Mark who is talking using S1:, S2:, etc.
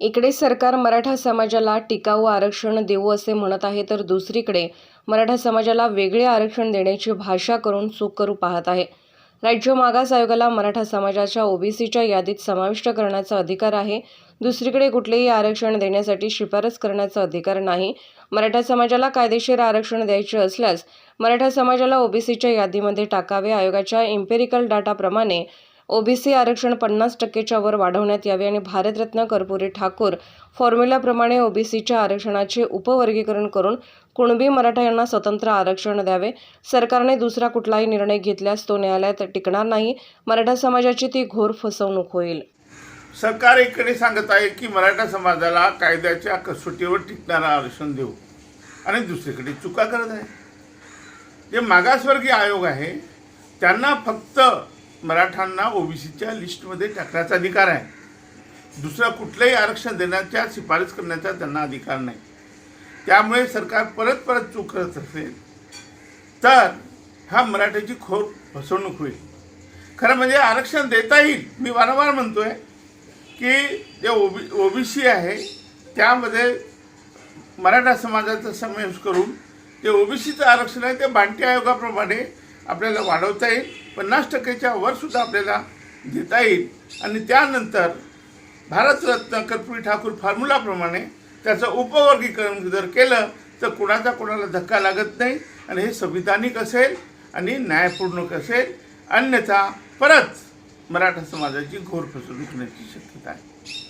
S1: इकडे सरकार मराठा समाजाला टिकाऊ आरक्षण देऊ असे म्हणत आहे तर दुसरीकडे मराठा समाजाला वेगळे आरक्षण देण्याची भाषा करून चूक करू पाहत आहे. राज्य मागास आयोगाला मराठा समाजाच्या ओबीसीच्या यादीत समाविष्ट करण्याचा अधिकार आहे. दुसरीकडे कुठलेही आरक्षण देण्यासाठी शिफारस करण्याचा अधिकार नाही. मराठा समाजाला कायदेशीर आरक्षण द्यायचे असल्यास मराठा समाजाला ओबीसीच्या यादीमध्ये टाकावे आयोगाच्या इम्पेरिकल डाटाप्रमाणे ओबीसी आरक्षण पन्नास टक्केच्या वर वाढवण्यात यावे आणि भारतरत्न कर्पुरी ठाकूर फॉर्म्युल्याप्रमाणे ओबीसीच्या आरक्षणाचे उपवर्गीकरण करून कुणबी मराठा यांना स्वतंत्र आरक्षण द्यावे. सरकारने दुसरा कुठलाही निर्णय घेतल्यास तो न्यायालयात टिकणार नाही. मराठा समाजाची ती घोर फसवणूक होईल.
S2: सरकार एकीकडे सांगत आहे की मराठा समाजाला कायद्याच्या कसोटीवर टिकणारं आरक्षण देऊ. आणि दुसरीकडे चुका करत आहे. जे मागासवर्गीय आयोग आहे त्यांना फक्त मराठांना ओबीसीच्या लिस्टमध्ये टाकण्याचा अधिकार आहे. दुसरं कुठलंही आरक्षण देण्याच्या शिफारस करण्याचा त्यांना अधिकार नाही. त्यामुळे सरकार परत परत चूक करत असेल तर हा मराठ्याची खोर फसवणूक होईल. खरं म्हणजे आरक्षण देता येईल. मी वारंवार म्हणतो आहे की जे ओबी ओबीसी आहे त्यामध्ये मराठा समाजाचा समावेश करून जे ओबीसीचं आरक्षण आहे ते बांटी आयोगाप्रमाणे आपल्याला वाढवता येईल पन्नास टक्क्याच्या वर सुद्धा आपल्याला देता येईल. आणि त्यानंतर भारतरत्न कर्पूरी ठाकूर फॉर्म्युलाप्रमाणे त्याचं उपवर्गीकरण जर केलं तर कुणाचा कोणाला धक्का लागत नाही. आणि हे संविधानिक असेल आणि न्यायपूर्ण असेल अन्यथा परत मराठा समाजाची घोर फसवणूक होण्याची शक्यता आहे.